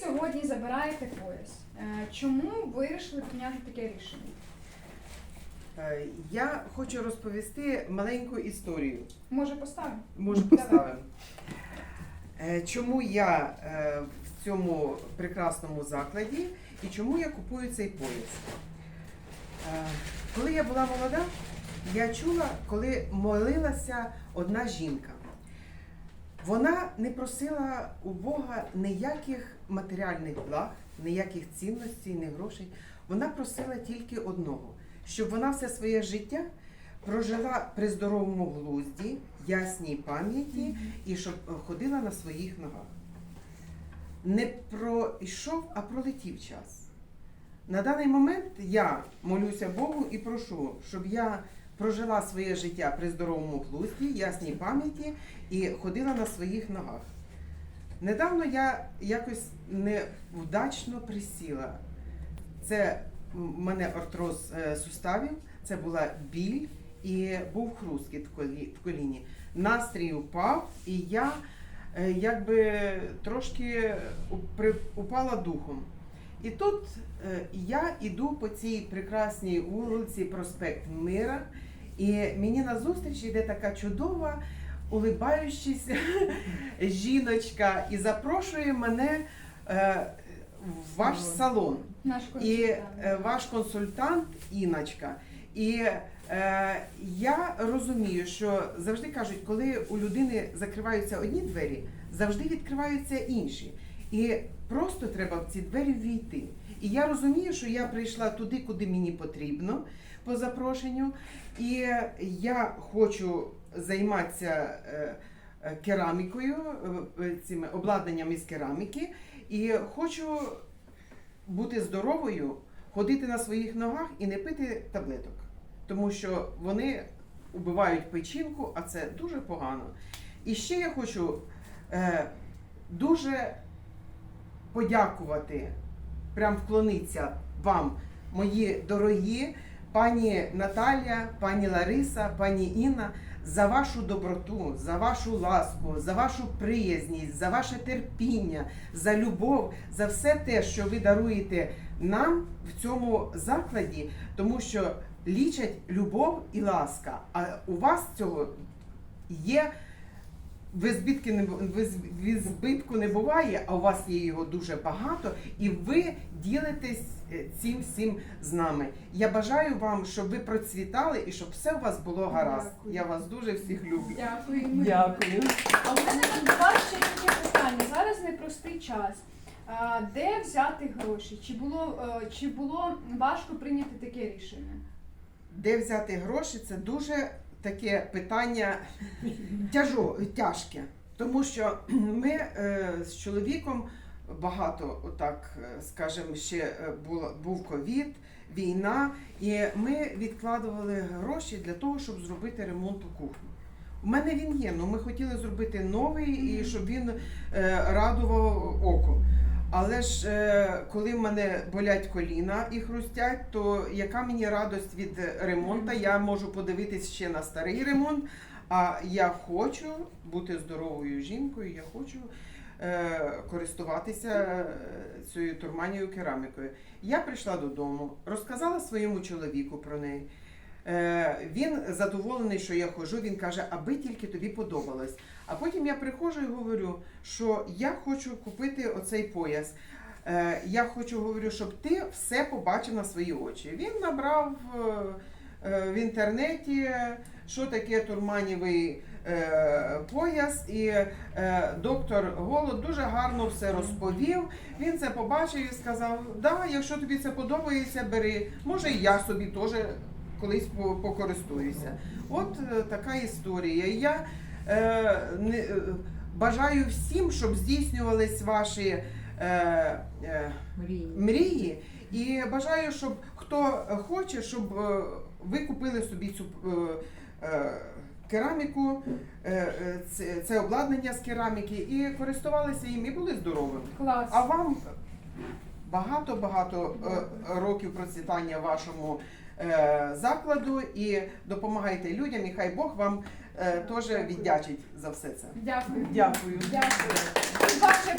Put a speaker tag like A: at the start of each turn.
A: сьогодні забираєте пояс. Е, Чому вирішили прийняти таке рішення?
B: Е, Я хочу розповісти маленьку історію.
A: Може поставимо?
B: Може, поставимо. Е, Чому я в цьому прекрасному закладі і чому я купую цей пояс? Коли я була молода, я чула, коли молилася одна жінка. Вона не просила у Бога ніяких матеріальних благ, ніяких цінностей, ні грошей. Вона просила тільки одного, щоб вона все своє життя прожила при здоровому глузді, ясній пам'яті і щоб ходила на своїх ногах. Не пройшов, а пролетів час. На даний момент я молюся Богу і прошу, щоб я прожила своє життя при здоровому глузді, ясній пам'яті і ходила на своїх ногах. Недавно я якось невдачно присіла. Це в мене артроз е, суставів, це була біль і був хрускіт в коліні. Настрій упав, і я е, якби трошки упала духом. І тут е, я іду по цій прекрасній вулиці Проспект Мира, і мені назустріч йде така чудова, улибаючися жіночка і запрошує мене е, в ваш салон.
A: Наш
B: І е, ваш консультант Іночка. І е, я розумію, що завжди кажуть, коли у людини закриваються одні двері, завжди відкриваються інші. І просто треба в ці двері війти. І я розумію, що я прийшла туди, куди мені потрібно по запрошенню. І я хочу займатися е, е, керамікою, е, цими обладнанням із кераміки. І хочу бути здоровою, ходити на своїх ногах і не пити таблеток. Тому що вони убивають печінку, а це дуже погано. І ще я хочу дуже подякувати, прям вклонитися вам, мої дорогі пані Наталія, пані Лариса, пані Інна, за вашу доброту, за вашу ласку, за вашу приязність, за ваше терпіння, за любов, за все те, що ви даруєте нам в цьому закладі, тому що лічать любов і ласка. А у вас цього є. Ви збитки не ви ви збитку не буває, а у вас є його дуже багато, і ви ділитесь е, цим всім з нами. Я бажаю вам, щоб ви процвітали і щоб все у вас було гаразд.
A: Дякую.
B: Я вас дуже всіх люблю.
A: Дякую.
C: Дякую.
A: А в мене до вас ще таке питання. Зараз непростий час. А, Де взяти гроші? Чи було, е, чи було важко прийняти таке рішення?
B: Де взяти гроші? Це дуже таке питання тяжо, тяжке. Тому що ми е, з чоловіком багато, отак, е, скажімо, ще е, було, був ковід, війна, і ми відкладували гроші для того, щоб зробити ремонт у кухні. У мене він є, але ми хотіли зробити новий і щоб він е, радував око. Але ж е, коли в мене болять коліна і хрустять, то яка мені радость від ремонту? Я можу подивитись ще на старий ремонт. А я хочу бути здоровою жінкою, я хочу е, користуватися е, цією турманією керамікою. Я прийшла додому, розказала своєму чоловіку про неї. Е, він задоволений, що я ходжу. Він каже, аби тільки тобі подобалось. А потім я приходжу і говорю, що я хочу купити оцей пояс. Е, я хочу говорю, щоб ти все побачив на свої очі. Він набрав е, в інтернеті, що таке турманівий пояс, і доктор Голод дуже гарно все розповів. Він це побачив і сказав: да, якщо тобі це подобається, бери. Може, і я собі теж колись по- покористуюся. От е, така історія. Я е, не, е, бажаю всім, щоб здійснювались ваші е, е,
C: Мрії.
B: І бажаю, щоб хто хоче, щоб е, ви купили собі цю е, кераміку, це, обладнання з кераміки, і користувалися їм і були здоровими.
A: Клас.
B: А вам багато-багато років процвітання вашому закладу і допомагайте людям, і хай Бог вам е, теж віддячить за все це.
A: Дякую.
C: Дякую.
A: Дякую.